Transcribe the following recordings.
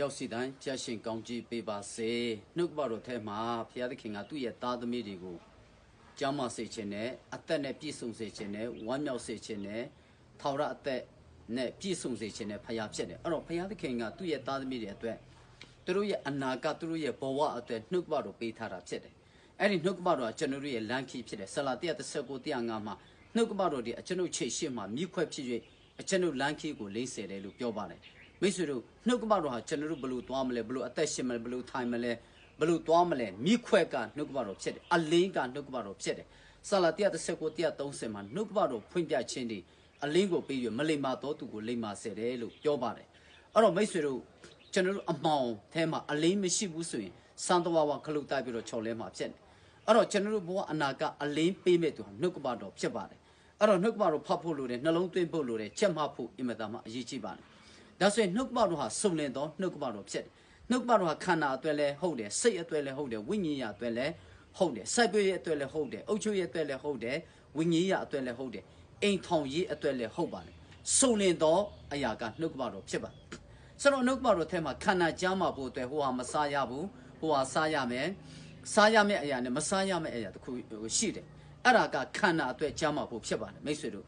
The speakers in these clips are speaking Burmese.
ရောက်စီတိုင်းဖျက်ရှင်ကောင်းကြီးပေးပါစေနှုတ်ကပတော်ထဲမှာဖျားသခင်ကသူ့ရဲ့သားသမီးတွေကိုကြောင်းမစေခြင်းနဲ့အသက်နဲ့ပြည့်စုံစေခြင်းနဲ့ဝမ်းမြောက်စေခြင်းနဲ့ထာဝရအသက်နဲ့ပြည့်စုံစေခြင်းနဲ့ဖျားဖြစ်တယ်အဲ့တော့ဖျားသခင်ကသူ့ရဲ့သားသမီးတွေအတွက်သူတို့ရဲ့အနာဂတ်သူတို့ရဲ့ဘဝအတွက်နှုတ်ကပတော်ပေးထားတာဖြစ်တယ်အဲ့ဒီနှုတ်ကပတော်ကကျွန်တော်တို့ရဲ့လမ်းခီးဖြစ်တယ်ဆလာ139 105မှာနှုတ်ကပတော်ဒီအကျွန်ုပ်ခြေရှိမှမြစ်ခွက်ဖြစ်၍အကျွန်ုပ်လမ်းခီးကိုလိမ့်စေတယ်လို့ပြောပါတယ် မိတ်ဆွေတို့နှုတ်ကပတော်ဟာကျွန်တော်တို့ဘယ်လိုသွားမလဲဘယ်လိုအသက်ရှင်မလဲဘယ်လိုထိုင်မလဲဘယ်လိုသွားမလဲမြစ်ခွက်ကနှုတ်ကပတော်ဖြစ်တယ်အလင်းကနှုတ်ကပတော်ဖြစ်တယ်ဆလာ139 130မှာနှုတ်ကပတော်ဖွင့်ပြခြင်းဒီအလင်းကိုပြီးရမလိမ္မာတော်သူကိုလိမ္မာစေတယ်လို့ပြောပါတယ်အဲ့တော့မိတ်ဆွေတို့ကျွန်တော်တို့အမောင်ထဲမှာအလင်းမရှိဘူးဆိုရင်စံတဝါဝါခလုတ်တိုက်ပြီးတော့ချော်လဲမှာဖြစ်တယ်အဲ့တော့ကျွန်တော်တို့ဘဝအနာကအလင်းပေးမဲ့သူဟာနှုတ်ကပတော်ဖြစ်ပါတယ်အဲ့တော့နှုတ်ကပတော်ဖတ်ဖို့လိုတယ်နှလုံးသွင်းဖို့လိုတယ်ချက်မှတ်ဖို့အင်မတန်မှအရေးကြီးပါတယ် ဒါဆိုရင်နှုတ်ကပတော်ဟာစုံလင်သောနှုတ်ကပတော်ဖြစ်တယ်နှုတ်ကပတော်ဟာခန္ဓာအတွက်လည်းဟုတ်တယ်စိတ်အတွက်လည်းဟုတ်တယ်ဝိညာဉ်ရအတွက်လည်းဟုတ်တယ်စိုက်ပျိုးရဲ့အတွက်လည်းဟုတ်တယ်အုပ်ချုပ်ရဲ့အတွက်လည်းဟုတ်တယ်ဝိညာဉ်ရအတွက်လည်းဟုတ်တယ်အိမ်ထောင်ရေးအတွက်လည်းဟုတ်ပါတယ်စုံလင်သောအရာကနှုတ်ကပတော်ဖြစ်ပါတယ်ဆိုတော့နှုတ်ကပတော်ထဲမှာခန္ဓာကြားမှာဖို့အတွက်ဟိုဟာမစားရဘူးဟိုဟာစားရမယ်စားရမယ့်အရာနဲ့မစားရမယ့်အရာတခုရှိတယ်အဲ့ဒါကခန္ဓာအတွက်ကြားမှာဖို့ဖြစ်ပါတယ်မိတ်ဆွေတို့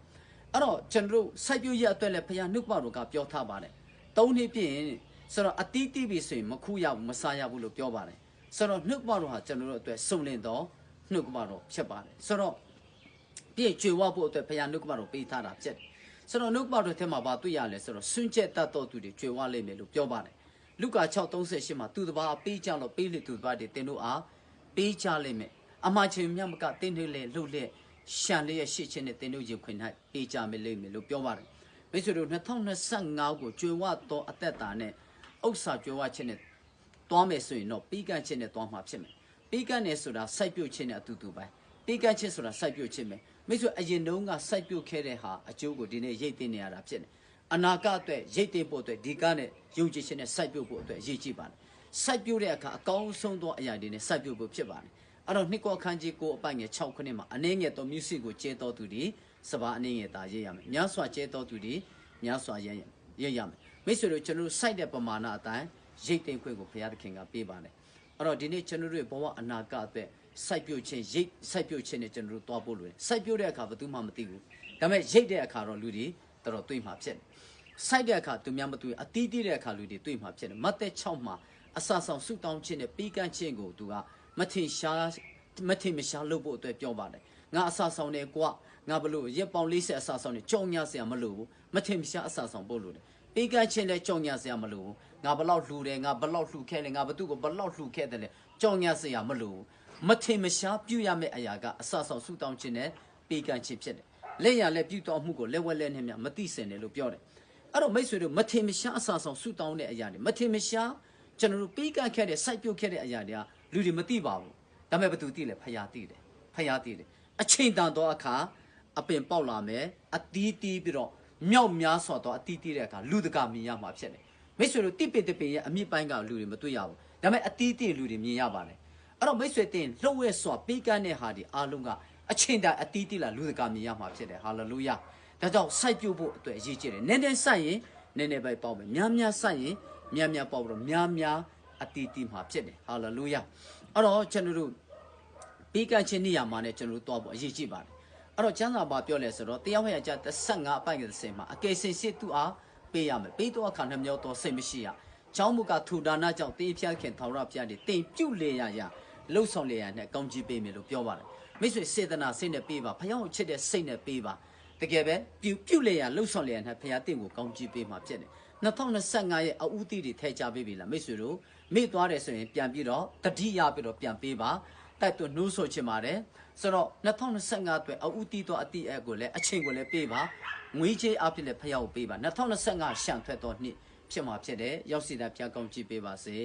အဲ့တော့ကျွန်တော်တို့စိုက်ပျိုးရအတွက်လည်းဘုရားနှုတ်ကပတော်ကပြောထားပါတယ် သုံးနှစ်ပြည့်ရင်ဆိုတော့အတီးတီးပြီဆိုရင်မခုရဘူးမစားရဘူးလို့ပြောပါတယ်ဆိုတော့နှုတ်ကပတော်ဟာကျွန်တော်တို့အတွက်စုံလင်သောနှုတ်ကပတော်ဖြစ်ပါတယ်ဆိုတော့ပြည့်ကျွေဝဖို့အတွက်ဘုရားနှုတ်ကပတော်ပေးထားတာဖြစ်တယ်ဆိုတော့နှုတ်ကပတော်ထဲမှာဗာတွေ့ရလဲဆိုတော့ဆွန့်ကျက်တတ်တော်သူတွေကျွေဝလိမ့်မယ်လို့ပြောပါတယ်လုကာ6:38မှာသူတစ်ပါးပေးကြလို့ပေးလေသူတစ်ပါးတွေတင်တို့အားပေးကြလိမ့်မယ်အမှားချင်းမြတ်မကတင်းတွေလေလှုပ်လေရှန်လေးရဲ့ရှစ်ချင်းနဲ့တင်တို့ရင်ခွင်၌ပေးကြမယ်လိမ့်မယ်လို့ပြောပါတယ် မိတ်ဆွေတို့2025ကိုကျွေဝတော်အသက်တာနဲ့ဥစ္စာကျွေဝခြင်းနဲ့သွားမယ်ဆိုရင်တော့ပြီးကန့်ခြင်းနဲ့သွားမှာဖြစ်မယ်ပြီးကန့်နေဆိုတာစိုက်ပြုတ်ခြင်းနဲ့အတူတူပဲပြီးကန့်ခြင်းဆိုတာစိုက်ပြုတ်ခြင်းပဲမိတ်ဆွေအရင်တုန်းကစိုက်ပြုတ်ခဲ့တဲ့ဟာအကျိုးကိုဒီနေ့ရိတ်သိမ်းနေရတာဖြစ်တယ်အနာဂတ်အတွက်ရိတ်သိမ်းဖို့အတွက်ဒီကနဲ့ယုံကြည်ခြင်းနဲ့စိုက်ပြုတ်ဖို့အတွက်အရေးကြီးပါတယ်စိုက်ပြုတ်တဲ့အခါအကောင်းဆုံးသောအရာတွေနဲ့စိုက်ပြုတ်ဖို့ဖြစ်ပါတယ်အဲ့တော့နှစ်ကောခန်းကြီးကိုအပိုင်ငယ်6ခုနှစ်မှာအနည်းငယ်သောမြူစစ်ကိုကျဲတော်သူဒီ စပါအနည်းငယ်သာရေးရမယ်များစွာကျဲတော်သူဒီများစွာရေးရေးရမယ်မိတ်ဆွေတို့ကျွန်တော်တို့စိုက်တဲ့ပမာဏအတိုင်းရိတ်သိမ်းခွင့်ကိုဘုရားသခင်ကပေးပါတယ်အဲ့တော့ဒီနေ့ကျွန်တော်တို့ဘဝအနာဂတ်အတွက်စိုက်ပြုတ်ခြင်းရိတ်စိုက်ပြုတ်ခြင်းနဲ့ကျွန်တော်တို့တွားဖို့လိုတယ်စိုက်ပြုတ်တဲ့အခါဘယ်သူမှမသိဘူးဒါပေမဲ့ရိတ်တဲ့အခါတော့လူတွေတော်တော်တွေ့မှာဖြစ်တယ်စိုက်တဲ့အခါသူများမတွေ့အတီးတီးတဲ့အခါလူတွေတွေ့မှာဖြစ်တယ်မတ်သက်6မှာအဆဆောင်ဆုတောင်းခြင်းနဲ့ပြီးကန့်ခြင်းကိုသူကမထင်ရှားမထင်မရှားလုပ်ဖို့အတွက်ပြောပါတယ်ငါအဆဆောင်တယ်ကွာ ငါဘလို့ရက်ပေါင်40အဆဆောင်တယ်ကြောင်ညာစရာမလိုဘူးမထင်မရှားအဆဆောင်ဖို့လိုတယ်ပြီးကန့်ခြင်းလည်းကြောင်ညာစရာမလိုဘူးငါဘလောက်လှူတယ်ငါဘလောက်လှူခဲ့တယ်ငါဘသူ့ကိုဘလောက်လှူခဲ့တယ်လဲကြောင်ညာစရာမလိုဘူးမထင်မရှားပြုရမယ့်အရာကအဆဆောင်ဆုတောင်းခြင်းနဲ့ပြီးကန့်ခြင်းဖြစ်တယ်လက်ရလက်ပြုတော်မှုကိုလက်ဝက်လက်နဲ့မြမသိစင်တယ်လို့ပြောတယ်အဲ့တော့မိတ်ဆွေတို့မထင်မရှားအဆဆောင်ဆုတောင်းတဲ့အရာတွေမထင်မရှားကျွန်တော်တို့ပြီးကန့်ခဲ့တဲ့စိုက်ပြုတ်ခဲ့တဲ့အရာတွေကလူတွေမသိပါဘူးဒါပေမဲ့ဘသူသိလဲဖယားသိတယ်ဖယားသိတယ်အချိန်တန်တော့အခါ အပင်ပေါက်လာမယ်အတီးတီးပြီးတော့မြောက်များစွာတော့အတီးတီးတဲ့အခါလူတကာမြင်ရမှာဖြစ်တယ်မိတ်ဆွေတို့တိပင်တပင်ရဲ့အမြင့်ပိုင်းကလူတွေမတွေ့ရဘူးဒါပေမဲ့အတီးတီးလူတွေမြင်ရပါတယ်အဲ့တော့မိတ်ဆွေတင်လှုပ်ဝဲစွာပေးကမ်းတဲ့ဟာဒီအားလုံးကအချိန်တိုင်းအတီးတီးလာလူတကာမြင်ရမှာဖြစ်တယ်ဟာလေလုယာဒါကြောင့်စိုက်ပြုတ်ဖို့အတွက်အရေးကြီးတယ်နည်းနည်းစိုက်ရင်နည်းနည်းပဲပေါက်မယ်များများစိုက်ရင်များများပေါက်တော့များများအတီးတီးမှာဖြစ်တယ်ဟာလေလုယာအဲ့တော့ကျွန်တော်တို့ပေးကမ်းခြင်းနေရာမှာねကျွန်တော်တို့တွားဖို့အရေးကြီးပါတယ် အဲ့တော့ကျမ်းစာဘာပြောလဲဆိုတော့တရားဟောရကြ15အပိုင်က30မှာအကယ်စင်စစ်သူအားပေးရမယ်ပေးတော့အခါနှမျောတော့စိတ်မရှိရချောင်းမူကထူဒါနာကြောင့်တင်းဖျားခင်ထောင်ရဖျားတွေတင်ပြုတ်လေရရလှုပ်ဆောင်လေရနဲ့ကောင်းကြီးပေးမယ်လို့ပြောပါတယ်မိတ်ဆွေစေတနာစိတ်နဲ့ပေးပါဖယောင်းကိုချစ်တဲ့စိတ်နဲ့ပေးပါတကယ်ပဲပြုတ်ပြုတ်လေရလှုပ်ဆောင်လေရနဲ့ဖယားတင့်ကိုကောင်းကြီးပေးမှာဖြစ်တယ်2025ရဲ့အဦးသီးတွေထဲကြပေးပြီလားမိတ်ဆွေတို့မေ့သွားတယ်ဆိုရင်ပြန်ပြီးတော့တတိယပြီးတော့ပြန်ပေးပါ တိုက်တွန်းနှိုးဆော်ချင်ပါတယ်ဆိုတော့2025အတွက်အဦးတီးတော့အတိအကိုလည်းအချိန်ကိုလည်းပေးပါငွေချေးအဖြစ်လည်းဖျောက်ပေးပါ2025ရှံထွက်တော့နှစ်ဖြစ်မှာဖြစ်တယ်ရောက်စီတာဖျားကောင်းကြည့်ပေးပါစေ